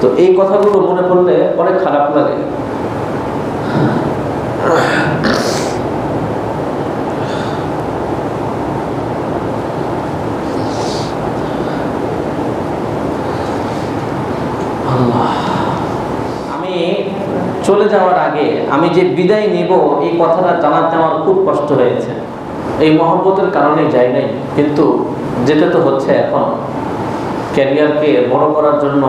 তো এই কথাগুলো মনে পড়লে অনেক খারাপ লাগে। আমি চলে যাওয়ার আগে আমি যে বিদায় নিব, এই কথাটা জানাতে আমার খুব কষ্ট হয়েছে। এই মহব্বতের কারণে যাই নাই, কিন্তু যেতে তো হচ্ছে এখন। ক্যারিয়ারকে বড় করার জন্য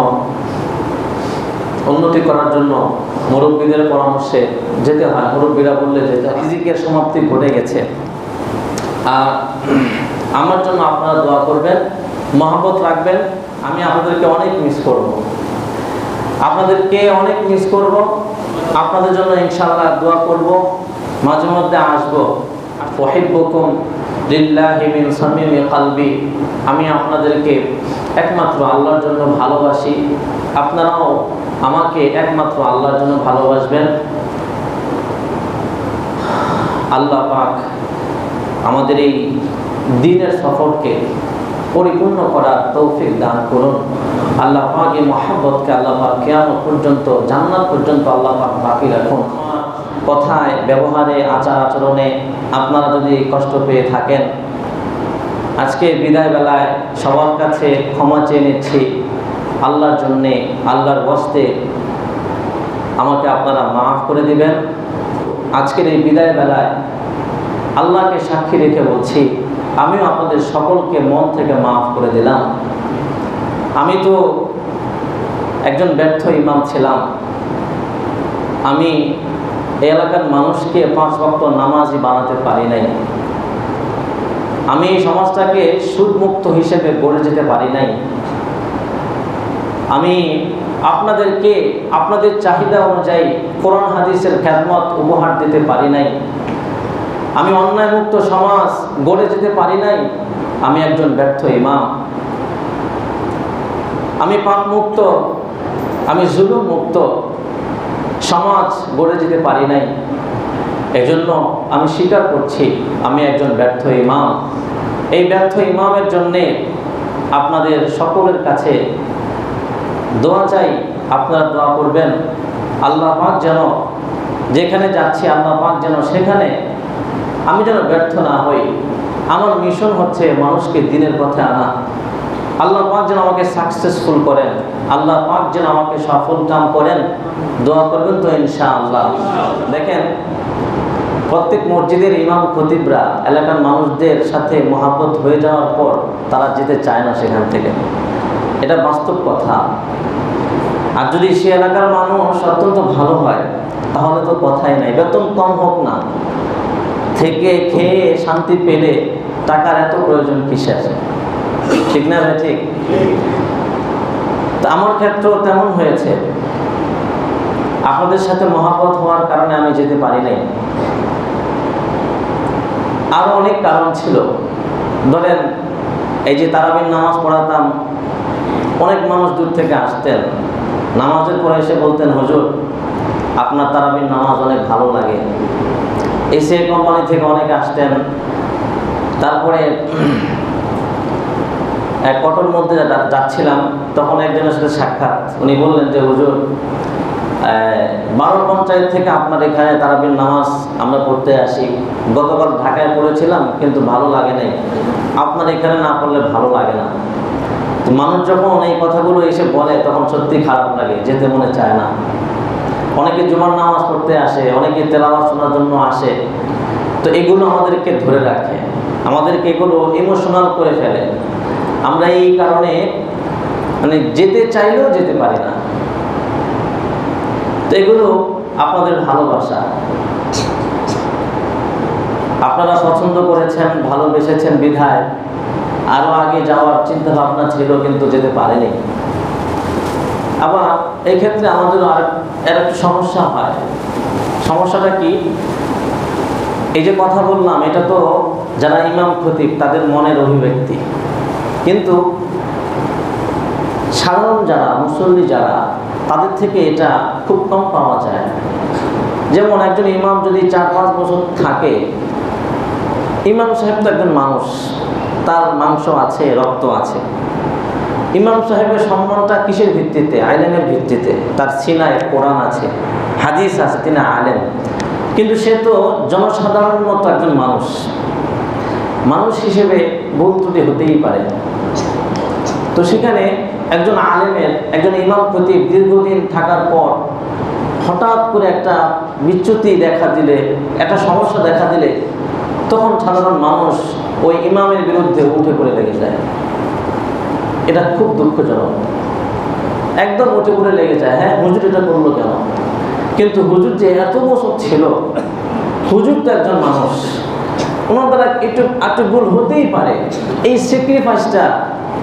উন্নতি করার জন্য মুরব্বীদের পরামর্শে যেতে হয়। মুরব্বীরা বললে যেতে হয় ফিজিকের সমাপ্তি ঘটে গেছে। আর আমার জন্য আপনারা দোয়া করবেন, মহব্বত রাখবেন, আমি আপনাদেরকে অনেক মিস করব। আপনাদেরকে অনেক মিস করব। আপনাদের জন্য ইনশাআল্লাহ দোয়া করব। মাঝে মধ্যে আসব। ওহিব্বকুম লিল্লাহি মিন সামিমি কালবি। আমি আপনাদেরকে একমাত্র আল্লাহর জন্য ভালোবাসি। আপনারাও আমাকে একমাত্র আল্লাহর জন্য ভালোবাসবেন। আল্লাহ পাক আমাদের এই দিনের সফরকে পরিপূর্ণ করার তৌফিক দান করুন। আল্লাহ পাক এই মহাব্বতকে আল্লাহ পাক কেয়ামত পর্যন্ত, জান্নাত পর্যন্ত আল্লাহ পাক বাকি রাখুন। কথায়, ব্যবহারে আচার আচরণে আপনারা যদি কষ্ট পেয়ে থাকেন আজকে বিদায় বেলায় সবার কাছে ক্ষমা চেয়ে নিচ্ছি। আল্লাহর জন্যে, আল্লাহর বস্তে আমাকে আপনারা মাফ করে দিবেন। আজকের এই বিদায় বেলায় আল্লাহকে সাক্ষী রেখে বলছি, আমিও আপনাদের সকলকে মন থেকে মাফ করে দিলাম। আমি তো একজন ব্যর্থ ইমাম ছিলাম। আমি এলাকার মানুষকে পাঁচ ভক্ত নামাজি বানাতে পারি নাই। আমি সমাজটাকে সুদমুক্ত হিসেবে গড়ে যেতে পারি নাই। আমি আপনাদেরকে আপনাদের চাহিদা অনুযায়ী কোরআন হাদিসের খ্যাতমত উপহার দিতে পারি নাই। আমি অন্যায়মুক্ত সমাজ গড়ে যেতে পারি নাই। আমি একজন ব্যর্থ ইমাম। আমি পাপ মুক্ত আমি জুলুম মুক্ত সমাজ গড়ে যেতে পারি নাই। এজন্য আমি স্বীকার করছি, আমি একজন ব্যর্থ ইমাম। এই ব্যর্থ ইমামের জন্যে আপনাদের সকলের কাছে দোয়া চাই, আপনারা দোয়া করবেন। আল্লাহ পাক যেন যেখানে যাচ্ছি, আল্লাহ পাক যেন সেখানে আমি যেন ব্যর্থ না হই। আমার মিশন হচ্ছে মানুষকে দিনের পথে আনা। আল্লাহ পাক যেন আমাকে সাকসেসফুল করেন। আল্লাহ পাক যেন আমাকে সফল কাম করেন। দোয়া করবেন তো ইনশাআল্লাহ। দেখেন প্রত্যেক মসজিদের ইমাম খতিবরা, এলাকার মানুষদের সাথে মহাব্বত হয়ে যাওয়ার পর তারা যেতে চায় না সেখান থেকে। এটা বাস্তব কথা। আর যদি সে এলাকার মানুষ অত্যন্ত ভালো হয়, তাহলে তো কথাই নাই। বেতন কম হোক না। থেকে খেয়ে শান্তি পেলে টাকার এত প্রয়োজন কিসের? ঠিক না ভাই, ঠিক? আমার ক্ষেত্রেও তেমন হয়েছে। আপনাদের সাথে মহাপথ হওয়ার কারণে আমি যেতে পারি নাই। আরও অনেক কারণ ছিল। ধরেন, এই যে তারাবির নামাজ পড়াতাম, অনেক মানুষ দূর থেকে আসতেন। নামাজের পরে এসে বলতেন, হুজুর, আপনার তারাবির নামাজ অনেক ভালো লাগে। এসে কোম্পানি থেকে অনেক আসতেন। তারপরে এক অটোর মধ্যে যাচ্ছিলাম, তখন একজনের সাথে সাক্ষাৎ। উনি বললেন যে, হুজুর বারো পঞ্চায়েত থেকে আপনার এখানে তারাবির নামাজ আমরা পড়তে আসি। গতকাল ঢাকায় পড়েছিলাম, কিন্তু ভালো লাগে নাই। আপনার এখানে না পড়লে ভালো লাগে না। মানুষ যখন এই কথাগুলো এসে বলে, তখন সত্যি খারাপ লাগে, যেতে মনে চায় না। অনেকে জুমার নামাজ পড়তে আসে, অনেকে তেলাওয়াত শোনার জন্য আসে। তো এগুলো আমাদেরকে ধরে রাখে, আমাদেরকে এগুলো ইমোশনাল করে ফেলে। আমরা এই কারণে মানে যেতে চাইলেও যেতে পারি না। তো এগুলো আপনাদের ভালোবাসা। আপনারা পছন্দ করেছেন, ভালোবেসেছেন বিধায়। আরও আগে যাওয়ার চিন্তা ভাবনা ছিল, কিন্তু যেতে পারেনি। আবার এই ক্ষেত্রে আমাদের আর এর একটু সমস্যা হয়। সমস্যাটা কি? এই যে কথা বললাম, এটা তো যারা ইমাম খতিব, তাদের মনের অভিব্যক্তি। কিন্তু সাধারণ যারা, মুসল্লি যারা তাদের থেকে এটা খুব কম পাওয়া যায়। যেমন একজন ইমাম যদি চার, পাঁচ বছর থাকে, ইমাম সাহেব তো একজন মানুষ, তার মাংস আছে, রক্ত আছে। ইমাম সাহেবের সম্মানটা কিসের ভিত্তিতে? আইলেমের ভিত্তিতে। তার সিনায় কোরআন আছে, হাদিস আছে, তিনি আলেম। কিন্তু সে তো জনসাধারণ মতো একজন মানুষ। মানুষ হিসেবে ভুল ত্রুটি হতেই পারে। তো সেখানে একজন আলেমের, একজন ইমাম খতিব দীর্ঘদিন থাকার পর হঠাৎ করে একটা বিচ্যুতি দেখা দিলে, একটা সমস্যা দেখা দিলে, তখন সাধারণ মানুষ ওই ইমামের বিরুদ্ধে উঠে পড়ে লেগে যায়। এটা খুব দুঃখজনক। একদম উঠে পড়ে লেগে যায় হ্যাঁ হুজুর এটা করল কেন? কিন্তু হুজুর যে এত বছর ছিল, হুজুর তো একজন মানুষ। ওনার দ্বারা একটু একটু ভুল হতেই পারে। এই স্যাক্রিফাইসটা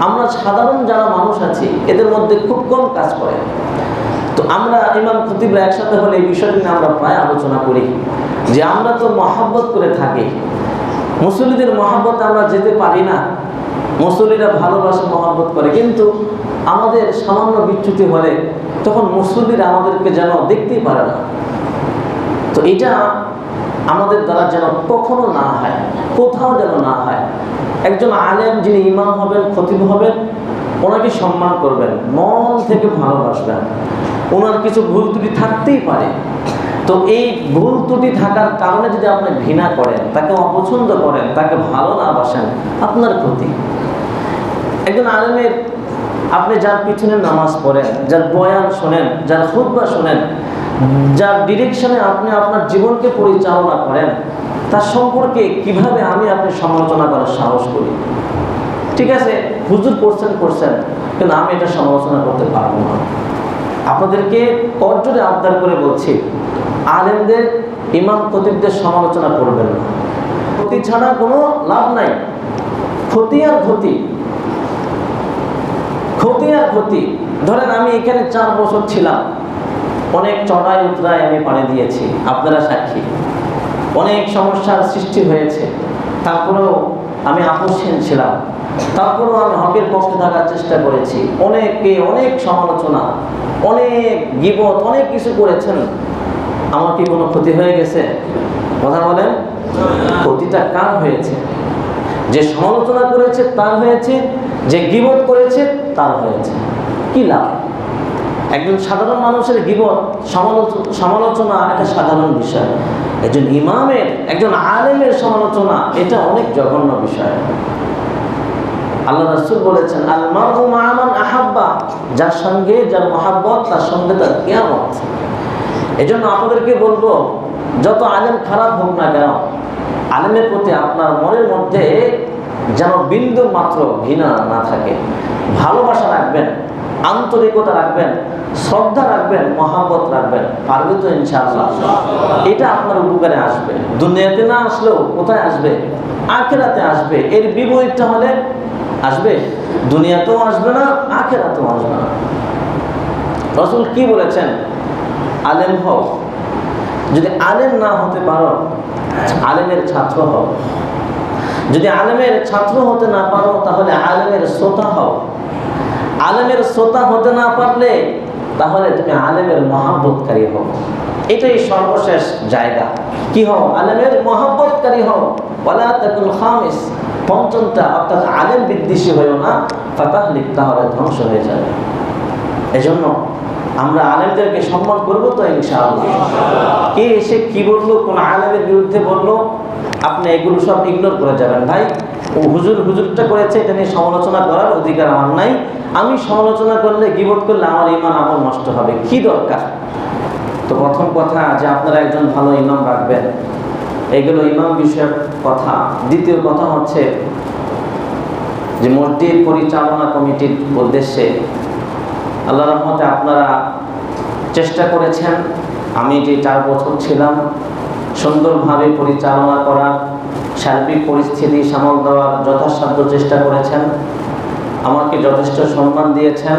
আমরা সাধারণ যারা মানুষ আছি, এদের মধ্যে খুব কম কাজ করে। তো আমরা ইমাম খতিবরা একসাথে হলে এই বিষয়টি নিয়ে আমরা প্রায় আলোচনা করি যে আমরা তো মহাব্বত করে থাকি। মুসলিদের মহাব্বত আমরা যেতে পারি না। মুসলিরা ভালোবাসে, মহাব্বত করে। কিন্তু আমাদের সামান্য বিচ্যুতি হলে তখন মুসলিরা আমাদেরকে যেন দেখতেই পারে না। তো এটা আমাদের দ্বারা যেন কখনো না হয়, কোথাও যেন না হয়। একজন আলেম যিনি ইমাম হবেন, খতিব হবেন, ওনাকে সম্মান করবেন, মন থেকে ভালোবাসবেন। ওনার কিছু ভুল ত্রুটি থাকতেই পারে। তো এই ভুল ত্রুটি থাকার কারণে যদি আপনি ঘৃণা করেন, তাকে অপছন্দ করেন, তাকে ভালো না বাসেন, আপনার ক্ষতি। একজন আলেমের আপনি যার পিছনে নামাজ পড়েন, যার বয়ান শোনেন, যার খুতবা শোনেন, যার ডিরেকশনে আপনি আপনার জীবনকে পরিচালনা করেন তার সম্পর্কে কীভাবে আমি আপনি সমালোচনা করার সাহস করি? ঠিক আছে? হুজুর করছেন করছেন, কিন্তু আমি এটা সমালোচনা করতে পারব না। আপনাদেরকে করজোরে আবদার করে বলছি, আলেমদের, ইমাম খতিবদের সমালোচনা করবেন না। ক্ষতি ছাড়া কোনো লাভ নাই। ক্ষতি আর ক্ষতি। ক্ষতি আর ক্ষতি। ধরেন আমি এখানে চার বছর ছিলাম। অনেক চড়াই উতরায় আমি পাড়ি দিয়েছি। আপনারা সাক্ষী। অনেক সমস্যার সৃষ্টি হয়েছে। তারপরেও আমি আকস্মিন ছিলাম। তারপরেও আমি হকের পক্ষে থাকার চেষ্টা করেছি। অনেকে অনেক সমালোচনা, অনেক গিবত, অনেক কিছু করেছেন। আমার কি কোনো ক্ষতি হয়ে গেছে? কথা বলেন। ক্ষতিটা কার হয়েছে? যে সমালোচনা করেছে তার হয়েছে, যে গিবত করেছে তার হয়েছে। কি লাভ? একজন সাধারণ মানুষের গিবত সমালোচনা একটা সাধারণ বিষয়। একজন ইমামের, একজন আলেমের সমালোচনা, এটা অনেক জঘন্য বিষয়। আল্লাহ রাসূল বলেছেন আল মারহু আহাব্বা যার সঙ্গে, যার মহাব্বত, তার সঙ্গে তার কিয়ামত। এজন্য আপনাদেরকে বলব, যত আলেম খারাপ হোক না কেন, আলেমের প্রতি আপনার মনের মধ্যে যেন বিন্দু মাত্র ঘৃণা না থাকে। ভালোবাসা রাখবেন। আন্তরিকতা রাখবেন শ্রদ্ধা রাখবেন মহাব্বত রাখবেন। পারবে তো ইনশাআল্লাহ? এটা আপনার উপকারে আসবে। দুনিয়াতে না আসলেও কোথায় আসবে? আখেরাতে আসবে। এর বিপরীতটা হলে আসবে? দুনিয়াতেও আসবে না আখেরাতেও আসবে না। রসুল কি বলেছেন? আলেম হও। যদি আলেম না হতে পারো আলেমের ছাত্র হও। যদি আলেমের ছাত্র হতে না পারো তাহলে আলেমের শ্রোতা হও। আলেমের শ্রোতা হতে না পারলে তাহলে তুমি আলেমের মহাব্বতকারী হও। এটাই সর্বশেষ জায়গা। কি হও? আলেমের মহাব্বতকারী হও। ওয়ালা তাকুল খামিস। পঞ্চমটা, অর্থাৎ আলেম বিদ্বেষী হয়েও না। ফাতাহলিক, তাহলে ধ্বংস হয়ে যাবে। এজন্য আমরা আলেমদেরকে সম্মান করব তো ইনশাআল্লাহ। কে এসে কি বলল? কোন আলেমের বিরুদ্ধে বলল? আপনি এগুলো সব ইগনোর করে যাবেন ভাই। হুজুর, হুজুরটা করেছে, এটা নিয়ে সমালোচনা করার অধিকার আমার নাই। আমি সমালোচনা করলে গিবত করলে আমার ইমান আমল নষ্ট হবে। কি দরকার? তো প্রথম কথা যে আপনারা একজন ভালো ইমাম রাখবেন। এগুলো ইমাম বিষয়ক কথা। দ্বিতীয় কথা হচ্ছে যে মসজিদ পরিচালনা কমিটির উদ্দেশ্যে আল্লাহ রহমতে আপনারা চেষ্টা করেছেন। আমি যে চার বছর ছিলাম, সুন্দরভাবে পরিচালনা করার সার্বিক পরিস্থিতি, সামাল দেওয়ার যথাসাধ্য চেষ্টা করেছেন। আমাকে যথেষ্ট সম্মান দিয়েছেন।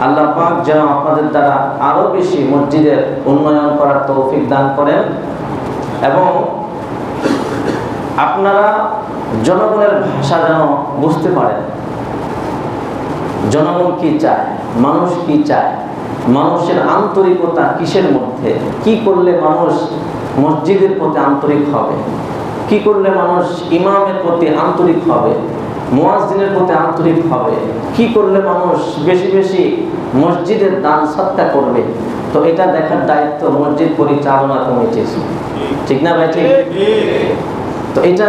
আল্লাহ পাক যেন আপনাদের দ্বারা আরও বেশি মসজিদের উন্নয়ন করার তৌফিক দান করেন এবং আপনারা জনগণের ভাষা যেন বুঝতে পারেন। জনগণ কি চায়? মানুষ কি চায়? মানুষের আন্তরিকতা কিসের মধ্যে? কি করলে মানুষ মসজিদের প্রতি আন্তরিক হবে? কি করলে মানুষ ইমামের প্রতি আন্তরিক হবে? মুয়াজ্জিনের প্রতি আন্তরিক হবে? কি করলে মানুষ বেশি বেশি মসজিদের দান সত্তা করবে? তো এটা দেখার দায়িত্ব মসজিদ পরিচালনা কমিটির। ঠিক না ভাই, ঠিক? তো এটা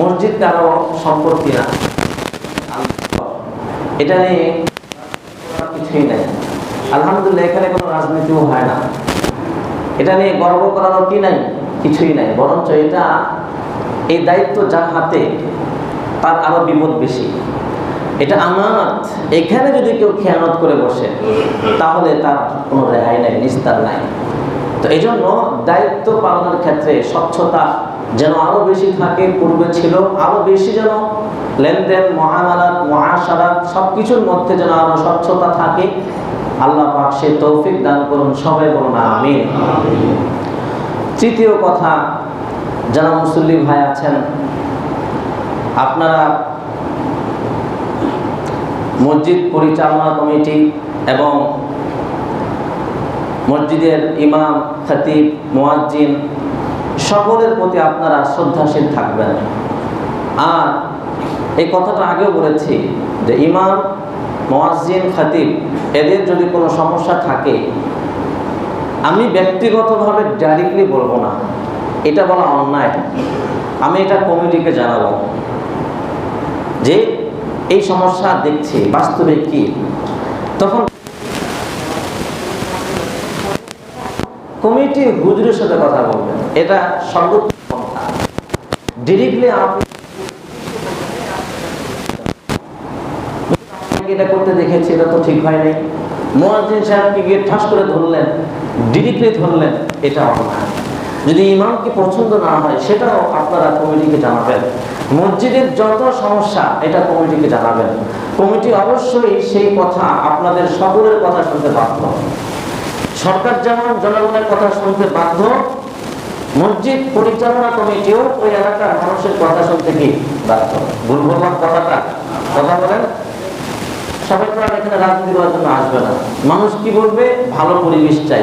মসজিদ কারও সম্পত্তি না। এটা নিয়ে কিছুই নাই। আলহামদুলিল্লাহ, এখানে কোনো রাজনীতিও হয় না। এটা নিয়ে গর্ব করারও কি নাই? কিছুই নাই। বরঞ্চ এটা এই দায়িত্ব যার হাতে, তার আরও বিপদ বেশি। এটা আমানত। এখানে যদি কেউ খেয়ানত করে বসে, তাহলে তার কোনো রেহাই নাই, নিস্তার নাই। তো এই জন্য দায়িত্ব পালনের ক্ষেত্রে স্বচ্ছতা যেন আরও বেশি থাকে, পূর্বে ছিল, আরও বেশি যেন লেনদেন, মহামালাত, মহাসারাত সব কিছুর মধ্যে যেন আরও স্বচ্ছতা থাকে। আল্লাহ পাক সে তৌফিক দান করুন, সবাই বলুন, আমিন। তৃতীয় কথা, যারা মুসল্লি ভাই আছেন, আপনারা মসজিদ পরিচালনা কমিটি এবং মসজিদের ইমাম, খতিব, মোয়াজ্জিন সকলের প্রতি আপনারা শ্রদ্ধাশীল থাকবেন। আর এই কথাটা আগেও বলেছি যে ইমাম, মোয়াজ্জিন, খতিব, এদের যদি কোনো সমস্যা থাকে আমি ব্যক্তিগতভাবে ডাইরেক্টলি বলব না। এটা বলা অন্যায়। আমি এটা কমিটিকে জানাব যে এই সমস্যা দেখছি, বাস্তবে কি? তখন কমিটি হুজুরের সাথে কথা বলবেন এটা সর্বোত্তম ডিরেক্টলি আপনি এটা করতে দেখেছি, এটা তো ঠিক হয় নাই। মোয়াজ্জিন সাহেবকে গিয়ে ঠাস করে ধরলেন। ডিরেক্টলি ধরলেন, এটা অন্যায় যদি ইমামকে পছন্দ না হয়, সেটাও আপনারা কমিটিকে জানাবেন। মসজিদের যত সমস্যা, এটা কমিটিকে জানাবেন। কমিটি অবশ্যই সেই কথা আপনাদের সকলের কথা শুনতে বাধ্য। সরকার যেমন জনগণের কথা শুনতে বাধ্য, মসজিদ পরিচালনা কমিটিও ওই এলাকার মানুষের কথা শুনতে কি বাধ্য? ভুল কথাটা, কথা বলেন। সবাই তো এখানে রাজনীতি করার জন্য আসবে না। মানুষ কি বলবে? ভালো পরিবেশ চাই,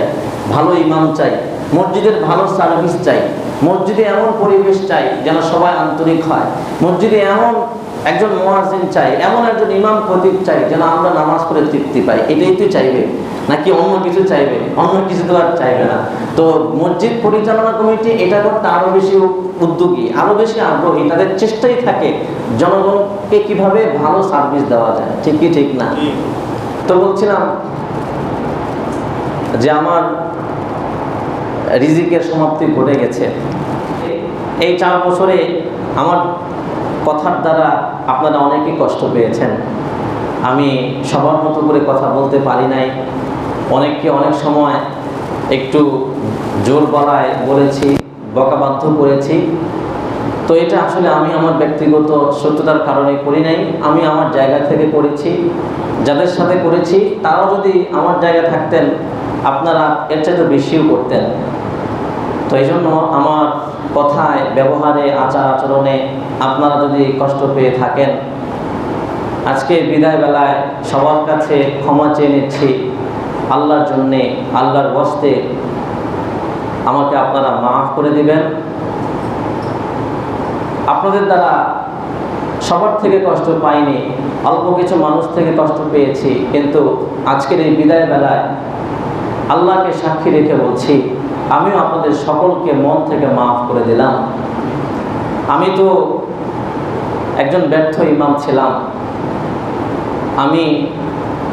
ভালো ইমাম চাই, মসজিদের ভালো সার্ভিস চাই। মসজিদে এমন পরিবেশ চাই যেন সবাই আন্তরিক হয়। মসজিদে এমন একজন মোয়াজিন চাই, এমন একজন ইমাম প্রদীপ চাই যেন আমরা নামাজ পড়ে তৃপ্তি পাই। এটাই তো চাইবে। নাকি অন্য কিছু চাইবে? অন্য কিছু তো আর চাইবে না। তো মসজিদ পরিচালনা কমিটি এটা করতে আরও বেশি উদ্যোগী, আরও বেশি আগ্রহী। তাদের চেষ্টাই থাকে জনগণকে কীভাবে ভালো সার্ভিস দেওয়া যায়। ঠিক কি, ঠিক না? তো বলছিলাম যে আমার রিজিকের সমাপ্তি ঘটে গেছে। এই চার বছরে আমার কথার দ্বারা আপনারা অনেকেই কষ্ট পেয়েছেন। আমি সবার মতো করে কথা বলতে পারি নাই। অনেককে অনেক সময় একটু জোর গলায় বলেছি, বকাবাধ্য করেছি। তো এটা আসলে আমি আমার ব্যক্তিগত সত্যতার কারণে করি নাই। আমি আমার জায়গা থেকে করেছি, যাদের সাথে করেছি, তারাও যদি আমার জায়গায় থাকতেন, আপনারা এর চাইতে বেশিও করতেন। তো এই জন্য আমার কথায়, ব্যবহারে আচার আচরণে আপনারা যদি কষ্ট পেয়ে থাকেন, আজকে বিদায় বেলায় সবার কাছে ক্ষমা চেয়ে নিচ্ছি। আল্লাহর জন্যে, আল্লাহর বস্তে আমাকে আপনারা মাফ করে দিবেন। আপনাদের দ্বারা সবার থেকে কষ্ট পাইনি, অল্প কিছু মানুষ থেকে কষ্ট পেয়েছি, কিন্তু আজকের এই বিদায় বেলায় আল্লাহকে সাক্ষী রেখে বলছি, আমিও আপনাদের সকলকে মন থেকে মাফ করে দিলাম। আমি তো একজন ব্যর্থ ইমাম ছিলাম। আমি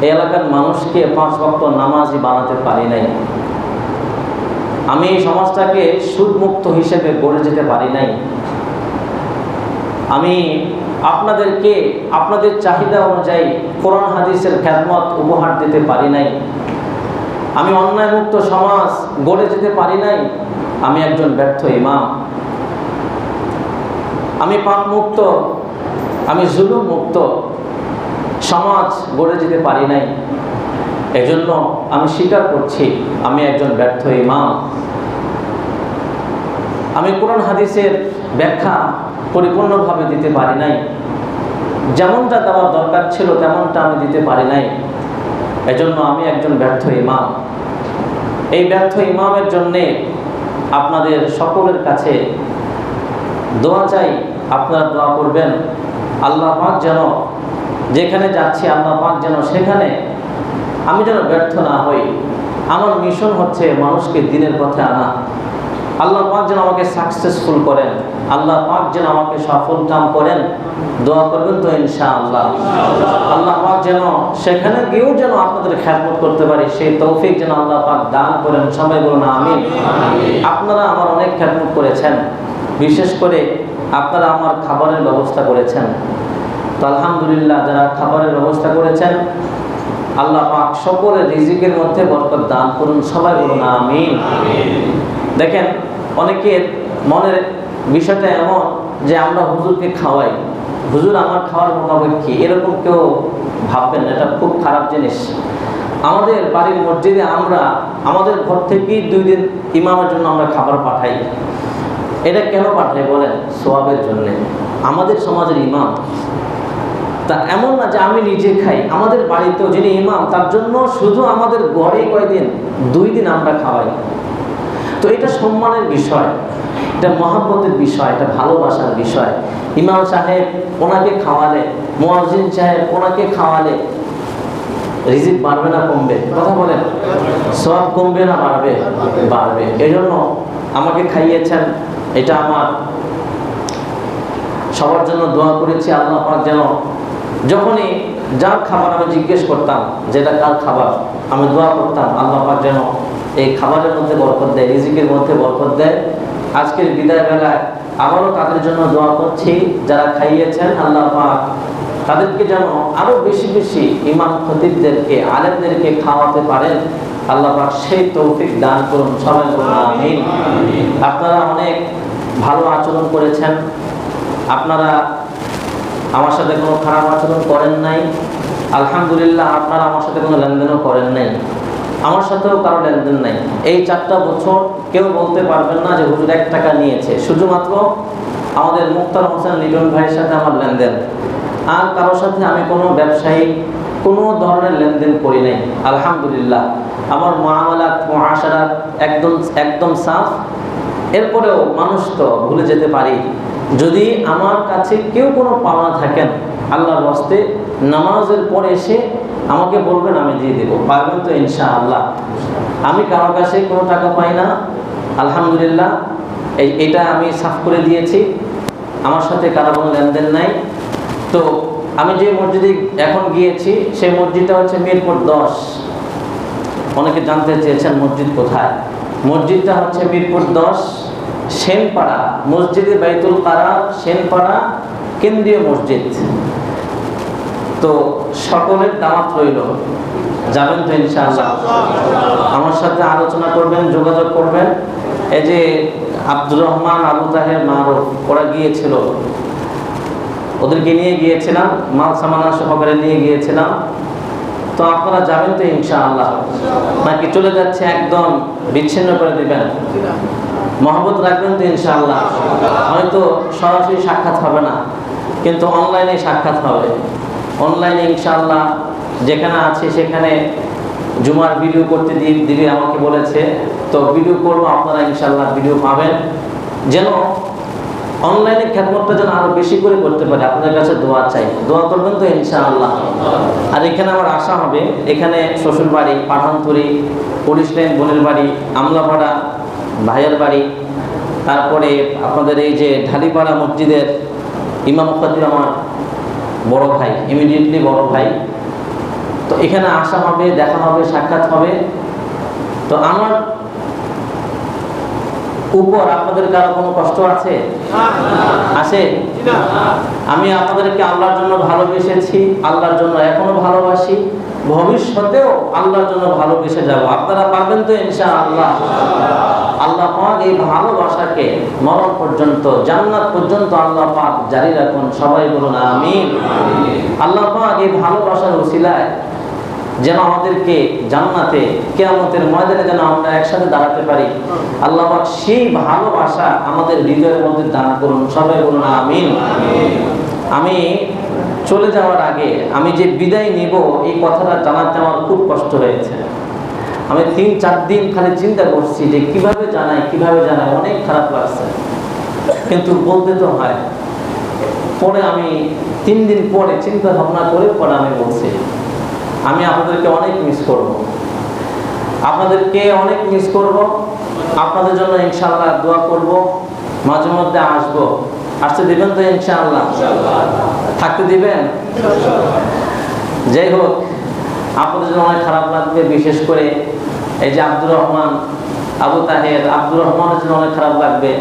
এই এলাকার মানুষকে পাঁচ ভক্ত নামাজি বানাতে পারি নাই। আমি সমাজটাকে সুদমুক্ত হিসেবে গড়ে যেতে পারি নাই। আমি আপনাদেরকে, আপনাদের চাহিদা অনুযায়ী কোরআন, হাদিসের খ্যাতমত উপহার দিতে পারি নাই। আমি অন্যায়মুক্ত সমাজ গড়ে যেতে পারি নাই। আমি একজন ব্যর্থ ইমাম। আমি পাপ মুক্ত আমি জুলুম মুক্ত সমাজ গড়ে যেতে পারি নাই। এজন্য আমি স্বীকার করছি, আমি একজন ব্যর্থ ইমাম। আমি কোরআন হাদিসের ব্যাখ্যা পরিপূর্ণভাবে দিতে পারি নাই। যেমনটা দেওয়ার দরকার ছিল, তেমনটা আমি দিতে পারি নাই। এজন্য আমি একজন ব্যর্থ ইমাম। এই ব্যর্থ ইমামের জন্যে আপনাদের সকলের কাছে দোয়া চাই, আপনারা দোয়া করবেন। আল্লাহ পাক যেন যেখানে যাচ্ছি, আল্লাহ পাক যেন সেখানে আমি যেন ব্যর্থ না হই। আমার মিশন হচ্ছে মানুষকে দিনের পথে আনা। আল্লাহ পাক যেন আমাকে সাকসেসফুল করেন। আল্লাহ পাক যেন আমাকে সফল কাম করেন। দোয়া করবেন তো ইনশাআল্লাহ। আল্লাহ আল্লাহ পাক যেন সেখানে গিয়েও যেন আপনাদের খ্যাতমত করতে পারি, সেই তৌফিক যেন আল্লাহ পাক দান করেন। সবাই বলুন আমি আপনারা আমার অনেক খ্যাতমত করেছেন। বিশেষ করে আপনারা আমার খাবারের ব্যবস্থা করেছেন। তো আলহামদুলিল্লাহ যারা খাবারের ব্যবস্থা করেছেন, আল্লাহ পাক সকলের রিজিকের মধ্যে বরকত দান করুন, সবাই বলুন আমিন। দেখেন, অনেকের মনের বিষয়টা এমন যে আমরা হুজুরকে খাওয়াই। হুজুর আমার খাওয়ার মোতাবেক কি? এরকম কেউ ভাববেন এটা খুব খারাপ জিনিস। আমাদের বাড়ির মসজিদে আমরা, আমাদের ঘর থেকেই দুই দিন ইমামের জন্য আমরা খাবার পাঠাই। এটা কেন পাঠায় বলেন? সোয়াবের জন্য। আমাদের সমাজের ইমাম। তা এমন না যে আমি নিজে খাই, আমাদের বাড়িতেও যিনি ইমাম, তার জন্য শুধু আমাদের ঘরে কয়দিন? দুই দিন আমরা খাওয়াই। তো এটা সম্মানের বিষয়, এটা মহাব্বতের বিষয়, এটা ভালোবাসার বিষয়। ইমাম সাহেব ওনাকে খাওয়ালে মোয়াজিন সাহেব ওনাকে খাওয়ালে রিজিক বাড়বে না কমবে? কথা বলেন। সব কমবে না বাড়বে? বাড়বে। এই আমাকে খাইয়েছেন এটা আমার সবার জন্য দোয়া করেছি, আল্লাহ পাক যেন যখনই যার খাবার আমি জিজ্ঞেস করতাম যেটা কার খাবার, আমি দোয়া করতাম, আল্লাহ পাক যেন এই খাবারের মধ্যে বরকত দেয়, রিজিকের মধ্যে বরকত দেয়। আজকের বিদায় বেলায় আবারও তাদের জন্য দোয়া করছি, যারা খাইয়েছেন, আল্লাহ পাক তাদেরকে যেন আরও বেশি বেশি ইমাম খতিবদেরকে, আলেমদেরকে খাওয়াতে পারেন। আল্লাহ পাক সেই তৌফিক দান করুন সবাই আমিন। আপনারা অনেক ভালো আচরণ করেছেন। আপনারা আমার সাথে কোনো খারাপ আচরণ করেন নাই। আলহামদুলিল্লাহ, আপনারা আমার সাথে কোনো লেনদেনও করেন নাই। আমার সাথেও কারও লেনদেন নাই। এই চারটা বছর কেউ বলতে পারবেন না যে হুজুর এক টাকা নিয়েছে। শুধুমাত্র আমাদের মুক্তার হোসেন লিটন ভাইয়ের সাথে আমার লেনদেন। আর কারোর সাথে আমি কোনো ব্যবসায়ী কোনো ধরনের লেনদেন করি নাই। আলহামদুলিল্লাহ। আমার মহামালাত মহাসারাত একদম একদম সাফ। এরপরেও মানুষ তো ভুলে যেতে পারি। যদি আমার কাছে কেউ কোনো পাওনা থাকেন, আল্লাহর হস্তে নামাজের পরে এসে আমাকে বলবেন, আমি দিয়ে দেবো। পারবেন তো ইনশা আল্লাহ আমি কারও কাছে কোনো টাকা পাই না। আলহামদুলিল্লাহ। এই, এটা আমি সাফ করে দিয়েছি। আমার সাথে কারও কোনো লেনদেন নাই। তো আমি যে মসজিদে এখন গিয়েছি, সেই মসজিদটা হচ্ছে মিরপুর দশ। অনেকে জানতে চেয়েছেন মসজিদ কোথায়। মসজিদটা হচ্ছে মিরপুর দশ, সেনপাড়া। মসজিদে বাইতুল কারা সেনপাড়া, কেন্দ্রীয় মসজিদ। তো সকলের দাওয়াত রইল। যাবেন তো ইনশাআল্লাহ। আমার সাথে আলোচনা করবেন, যোগাযোগ করবেন। এই যে আব্দুর রহমান আবু তাহের মারুফ, ওরা গিয়েছিল। ওদেরকে নিয়ে গিয়েছিলাম, মাল সামানা সহকারে নিয়ে গিয়েছিলাম। তো আপনারা যাবেন তো ইনশাআল্লাহ। নাকি চলে যাচ্ছে একদম বিচ্ছিন্ন করে দিবেন। মহব্বত রাখবেন তো ইনশাআল্লাহ। হয়তো সরাসরি সাক্ষাৎ হবে না, কিন্তু অনলাইনে সাক্ষাৎ হবে। অনলাইনে ইনশাআল্লাহ যেখানে আছে সেখানে জুমার ভিডিও করতে দিয়ে দিবে আমাকে বলেছে, তো ভিডিও করব, আপনারা ইনশাআল্লাহ ভিডিও পাবেন। যেন অনলাইনে খ্যাতমতটা যেন আরও বেশি করে করতে পারে, আপনাদের কাছে দোয়া চাই। দোয়া করবেন তো ইনশাআল্লাহ। আর এখানে আমার আশা হবে, এখানে শ্বশুর বাড়ি পাঠানতুরি পুলিশ লাইন, বোনের বাড়ি, আমলাপাড়া, ভাইয়ের বাড়ি, তারপরে আপনাদের এই যে ঢালিপাড়া মসজিদের ইমাম খতিব আমার বড় ভাই ইমিডিয়েটলি বড় ভাই। তো এখানে আসা হবে, দেখা হবে, সাক্ষাৎ হবে। তো আমার উপর আপনাদের কারও কোনো কষ্ট আছে? আছে আমি আপনাদেরকে আল্লাহর জন্য ভালোবেসেছি, আল্লাহর জন্য এখনও ভালোবাসি। ভবিষ্যতেও আল্লাহর জন্য ভালোবেসে যাব। আপনারা পারবেন তো ইনশা আল্লাহ আল্লাহ পাক এই ভালোবাসাকে মরণ পর্যন্ত, জান্নাত পর্যন্ত আল্লাহ পাক জারি রাখুন। সবাই বলুন, আমিন। আল্লাহ পাক এই ভালোবাসার উসিলায় যেন আমাদেরকে জান্নাতে, কেয়ামতের ময়দানে যেন আমরা একসাথে দাঁড়াতে পারি। আল্লাহ সেই ভালোবাসা আমাদের হৃদয়ের মধ্যে দান করুন। সবাই বলুন আমিন। আমি চলে যাওয়ার আগে আমি যে বিদায় নিব, এই কথাটা জানাতে আমার খুব কষ্ট হয়েছে। আমি তিন, চার দিন খালি চিন্তা করছি যে কীভাবে জানাই কীভাবে জানাই, অনেক খারাপ লাগছে। কিন্তু বলতে তো হয়। পরে আমি তিন দিন পরে চিন্তা ভাবনা করে পরে আমি বলছি আমি আপনাদেরকে অনেক মিস করব। আপনাদেরকে অনেক মিস করব। আপনাদের জন্য ইনশাআল্লাহ দোয়া করব। মাঝে মধ্যে আসব। আসতে দিবেন তো ইনশাআল্লাহ? থাকতে দিবেন? যাই হোক, আপনাদের জন্য অনেক খারাপ লাগবে, বিশেষ করে এই যে আব্দুর রহমান, আবু তাহের। আব্দুর রহমানের জন্য অনেক খারাপ লাগবে।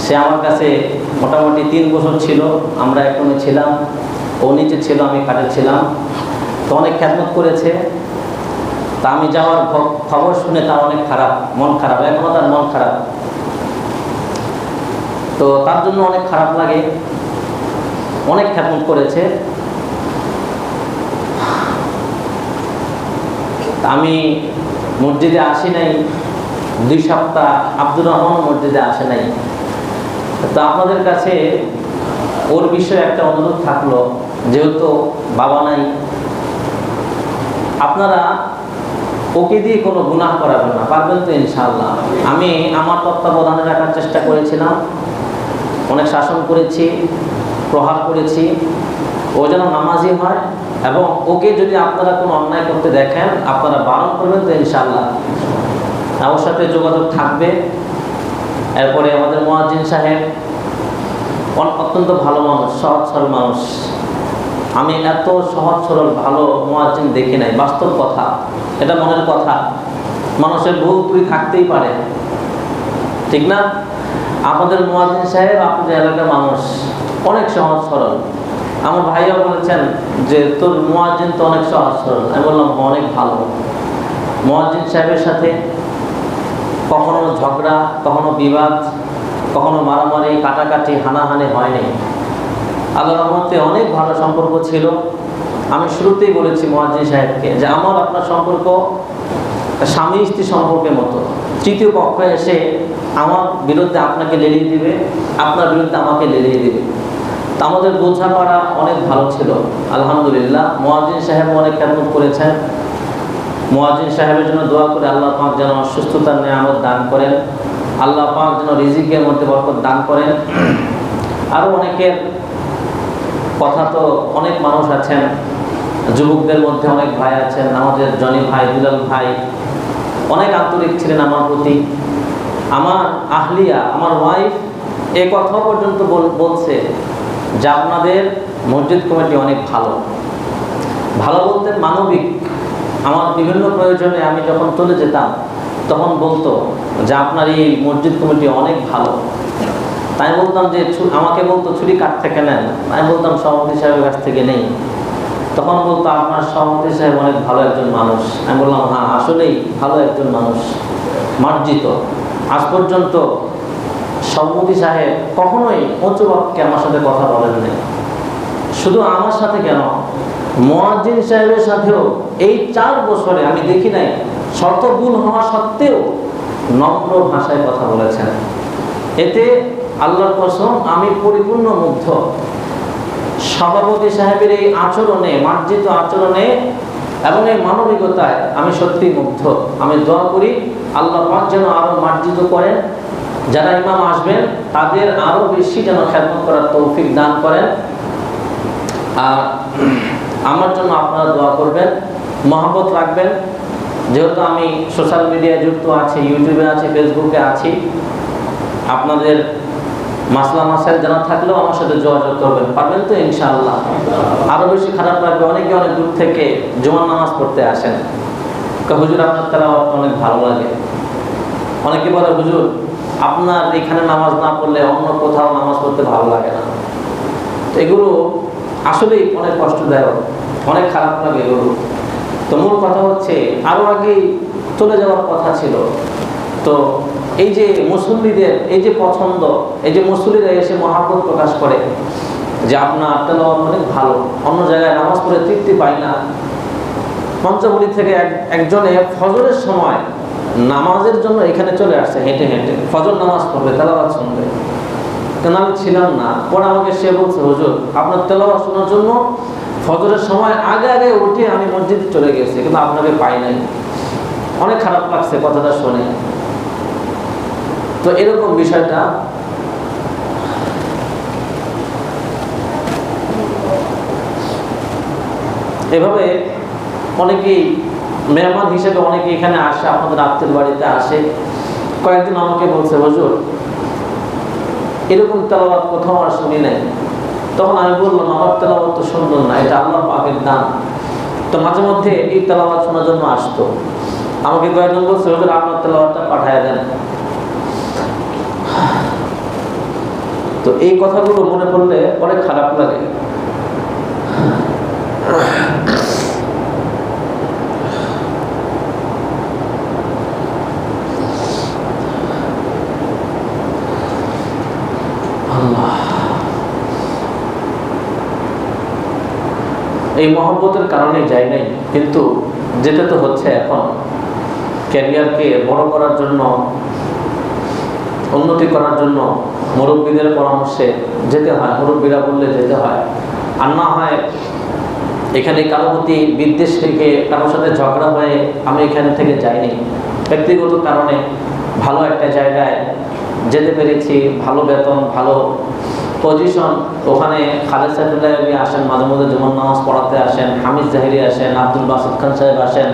সে আমার কাছে মোটামুটি তিন বছর ছিল। আমরা একটু ছিলাম। ও নিচে ছিল, আমি কাঠে ছিলাম। তো অনেক খ্যাতমত করেছে। তা আমি যাওয়ার খবর শুনে তার অনেক খারাপ, মন খারাপ এখনও তার মন খারাপ। তো তার জন্য অনেক খারাপ লাগে। অনেক খ্যাতমত করেছে। আমি মসজিদে আসি নাই। দুই সপ্তাহ আব্দুর রহমান মসজিদে আসে নাই। তো আপনাদের কাছে ওর বিষয়ে একটা অনুরোধ থাকল, যেহেতু বাবা নাই আপনারা ওকে দিয়ে কোনো গুনাহ করাবেন না, পারবেন তো ইনশাআল্লাহ। আমি আমার তত্ত্বাবধানে রাখার চেষ্টা করেছিলাম, অনেক শাসন করেছি, প্রহার করেছি, ও যেন নামাজি হয় এবং ওকে যদি আপনারা কোনো অন্যায় করতে দেখেন, আপনারা বারণ করবেন তো ইনশাআল্লাহ। আমার সাথে যোগাযোগ থাকবে। এরপরে আমাদের মোয়াজ্জিন সাহেব অত্যন্ত ভালো মানুষ, সহজ সরল মানুষ। আমি এত সহজ, সরল, ভালো মোয়াজ্জিন দেখি নাই। বাস্তব কথা, এটা মনের কথা। মানুষের ভুল ত্রুটি থাকতেই পারে। ঠিক না? আমাদের মোয়াজ্জিন সাহেব আপনাদের এলাকার মানুষ, অনেক সহজ, সরল। আমার ভাইও বলেছেন যে, তোর মোয়াজ্জিন তো অনেক সহজ, সরল। আমি বললাম অনেক ভালো। মোয়াজ্জিন সাহেবের সাথে কখনো ঝগড়া, কখনো বিবাদ, কখনো মারামারি, কাটাকাটি, হানাহানি হয়নি। আল্লাহ রহমতে অনেক ভালো সম্পর্ক ছিল। আমি শুরুতেই বলেছি মোয়াজ্জিন সাহেবকে যে আমার আপনার সম্পর্ক স্বামী স্ত্রী সম্পর্কের মতো। তৃতীয় পক্ষ এসে আমার বিরুদ্ধে আপনাকে লেলিয়ে দিবে, আপনার বিরুদ্ধে আমাকে লেলিয়ে দিবে। তা আমাদের বোঝাপড়া অনেক ভালো ছিল। আলহামদুলিল্লাহ, মোয়াজ্জিন সাহেব অনেক খেদমত করেছেন। মোয়াজিন সাহেবের জন্য দোয়া করে আল্লাহ পাক যেন সুস্থতার নিয়ামত দান করেন। আল্লাহ পাক যেন রিজিকের মধ্যে বরকত দান করেন। আরও অনেকের কথা তো অনেক মানুষ আছেন, যুবকদের মধ্যে অনেক ভাই আছেন, আমাদের জনি ভাই, দুলাল ভাই, অনেক আন্তরিক ছিলেন আমার প্রতি। আমার আহলিয়া, আমার ওয়াইফ এ কথা পর্যন্ত বল- বলছে যে আপনাদের মসজিদ কমিটি অনেক ভালো। ভালো বলতে মানবিক। আমার বিভিন্ন প্রয়োজনে আমি যখন চলে যেতাম, তখন বলতো যে আপনার এই মসজিদ কমিটি অনেক ভালো। তাই বলতাম যে আমাকে বলতো, ছুরি কাঠ থেকে নেন আমি বলতাম, সভাপতি সাহেবের কাছ থেকে নেই। তখন বলতো, আপনার সভাপতি সাহেব অনেক ভালো একজন মানুষ। আমি বললাম হ্যাঁ আসলেই ভালো একজন মানুষ, মার্জিত। আজ পর্যন্ত সভাপতি সাহেব কখনোই উঁচু বাক্যে আমার সাথে কথা বলেন নাই। শুধু আমার সাথে কেন? মোয়াজ্জিন সাহেবের সাথেও এই চার বছরে আমি দেখি নাই শত গুণ হওয়া সত্ত্বেও নম্র ভাষায় কথা বলেছেন। এতে আল্লাহর কসম, আমি পরিপূর্ণ মুগ্ধ। সভাপতি সাহেবের এই আচরণে, মার্জিত আচরণে এবং এই মানবিকতায় আমি সত্যি মুগ্ধ। আমি দোয়া করি, আল্লাহ পাক যেন আরও মার্জিত করেন। যারা ইমাম আসবেন, তাদের আরও বেশি যেন খেদমত করার তৌফিক দান করেন। আর আমার জন্য আপনারা দোয়া করবেন, মহাব্বত রাখবেন। যেহেতু আমি সোশ্যাল মিডিয়ায় যুক্ত আছি ইউটিউবে আছি ফেসবুকে আছি, আপনাদের মাসলা মাসাইল জানা থাকলেও আমার সাথে যোগাযোগ করবেন, পারবেন তো ইনশাআল্লাহ? আরও বেশি খারাপ লাগবে, অনেকে অনেক দূর থেকে জুমার নামাজ পড়তে আসেন। হুজুর, আপনার তারা অনেক ভালো লাগে। অনেকে বলে, হুজুর, আপনার এখানে নামাজ না পড়লে অন্য কোথাও নামাজ পড়তে ভালো লাগে না। এগুলো আসলেই অনেক কষ্টদায়ক, অনেক খারাপ লাগে এগুলো। তো মূল কথা হচ্ছে আরও আগেই চলে যাওয়ার কথা ছিল। তো এই যে মুসল্লিদের, এই যে পছন্দ, এই যে মুসল্লিরা এসে মহাব্বত প্রকাশ করে, যে আপনার তেলাওয়াত অনেক ভালো। অন্য জায়গায় নামাজ পড়ে তৃপ্তি পাই না। পঞ্চবলি থেকে এক, একজনে ফজরের সময় নামাজের জন্য এখানে চলে আসছে, হেঁটে হেঁটে। ফজর নামাজ পড়বে, তেলাওয়াত শুনবে। কেন আমি ছিলাম না। পরে আমাকে সে বলছে, হুজুর, আপনার তেলাওয়াত শোনার জন্য ফজরের সময় আগে আগে উঠে আমি মসজিদে চলে গেছি, কিন্তু আপনাকে পাই নাই। অনেক খারাপ লাগছে কথাটা শুনে। তো এরকম বিষয়টা এভাবে অনেকেই মেহমান হিসেবে অনেকে এখানে আসে আপনাদের আত্মীয় বাড়িতে আসে। কয়েকদিন আমাকে বলছে, হজুর, এরকম তেলাবাদ কোথাও আর শুনি নাই। তখন আমি বললাম, আমার তেলাবাদ তো সুন্দর না, এটা আল্লাহ পাকের দান। তো মাঝে মধ্যে এই তেলাবাদ শোনার জন্য আসতো। আমাকে কয়েকজন বলছে, হজুর, আপনার তেলাবাদটা পাঠায় দেন। এই কথাগুলো মনে পড়লে অনেক খারাপ লাগে। এই মহব্বতের কারণে যাই নাই, কিন্তু যেতে তো হচ্ছে এখন। ক্যারিয়ারকে বড় করার জন্য উন্নতি করার জন্য মুরব্বীদের পরামর্শে যেতে হয়, মুরব্বীরা বললে যেতে হয়। আর না হয় এখানে কারও প্রতি বিদ্বেষ রেখে কারোর সাথে ঝগড়া হয়ে আমি এখান থেকে যাইনি। ব্যক্তিগত কারণে ভালো একটা জায়গায় যেতে পেরেছি, ভালো বেতন, ভালো পজিশন ওখানে খালেদ আলী আসেন, মাঝে মধ্যে জুমন নামাজ পড়াতে আসেন, হামিদ জাহিরি আসেন, আব্দুল বাসুদ খান সাহেব আসেন,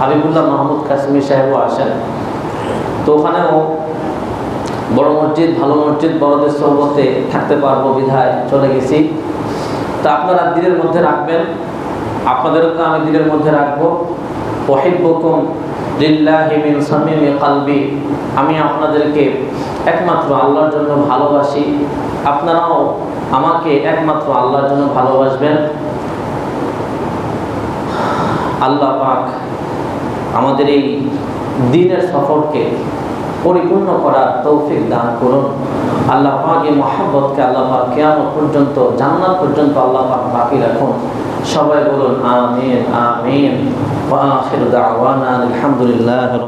হাবিবুল্লাহ মাহমুদ কাশ্মীর সাহেবও আসেন। তো ওখানেও বড় মসজিদ, ভালো মসজিদ, বড়দের সহবতে থাকতে পারব, বিধায় চলে গেছি। তা আপনারা দিনের মধ্যে রাখবেন আপনাদেরকে আমি দিনের মধ্যে রাখব। ওহিবুকুম লিল্লাহি মিন সামিমি কালবি। আমি আপনাদেরকে একমাত্র আল্লাহর জন্য ভালোবাসি। আপনারাও আমাকে একমাত্র আল্লাহর জন্য ভালোবাসবেন। আল্লাহ পাক আমাদের এই দিনের সফরকে পরিপূর্ণ করার তৌফিক দান করুন। আল্লাহ পাকে মহাব্বতকে আল্লাহ কেয়ামত পর্যন্ত, জান্নাত পর্যন্ত আল্লাহ পাক বাকি রাখুন। সবাই বলুন, আমিন আমিন। ওয়া আলহামদুলিল্লাহ